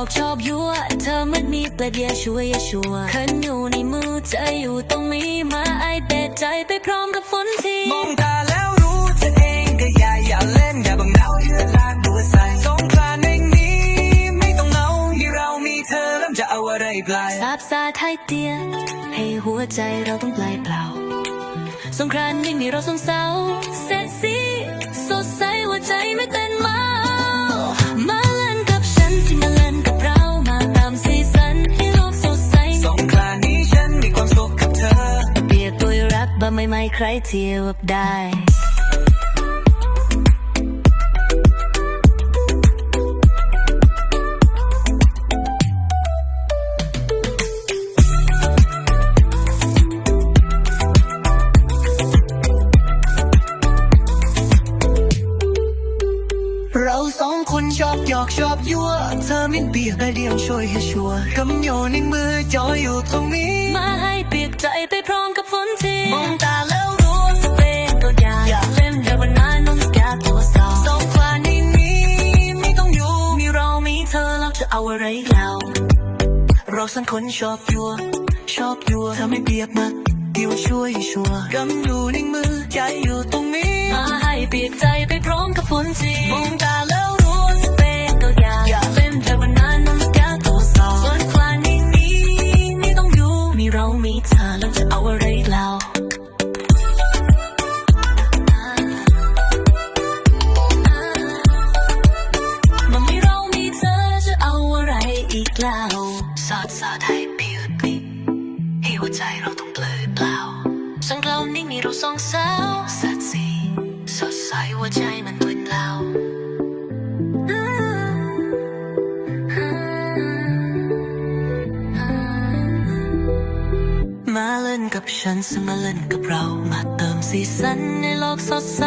อกชอบยั่วเธอมันมีประเดี๋ยวช่วยอย่าชัวร์ขันอยู่ในมือใจอยู่ตรงนี้มาไอเด็ดใจไปพร้อมกับฝนทีมองตาแล้วรู้เธอเองก็อย่าอย่าเล่นอย่าบังเดาเยือลากดูใส่สงกรานต์ในนี้ ไม่ต้องเหงามีเรามีเธอแล้วจะเอาอะไรปลายสาบสาไทยเตียนให้หัวใจเราต้องปลายเปล่าสงครานยิ่งนี้เราสงเศร้าเสร็จสีสดใสหัวใจไม่เต้นเมามา ไม่ไม่ใครเทียบได้เราสองคนชอบหยอกชอบยั่วเธอมินเปียกแต่เดียวช่วยให้ชัวร์กำโยนในมือจอยอยู่ตรงนี้ มาให้เปียกใจไปพร้อมกับฝนทีมองตา แล้วจะเอาอะไรอีกแล้วเราสองคนชอบยั่วชอบยั่วเธอไม่เปียกมากเดียวช่วยให้ชัวร์กำอยู่ในมือใจอยู่ตรงนี้ มาให้เปียกใจไปพร้อมกับฝนทีมองตา แล้วสาดสาดให้ผิวปิดให้หัวใจเราต้องเปลือยเปล่าสังคราวนี้มีเราสองสาวสัดสีสดใสหัวใจมันมึนเล่ามาเล่นกับฉันสมาเล่นกับเรามาเติมสีสันในโลกสดใส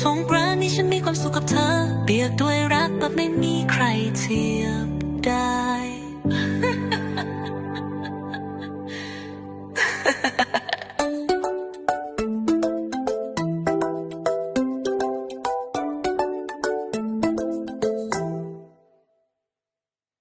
สงกรานต์นี้ฉันมีความสุขกับเธอ เปียกด้วยรักแบบไม่มีใครเทียบได้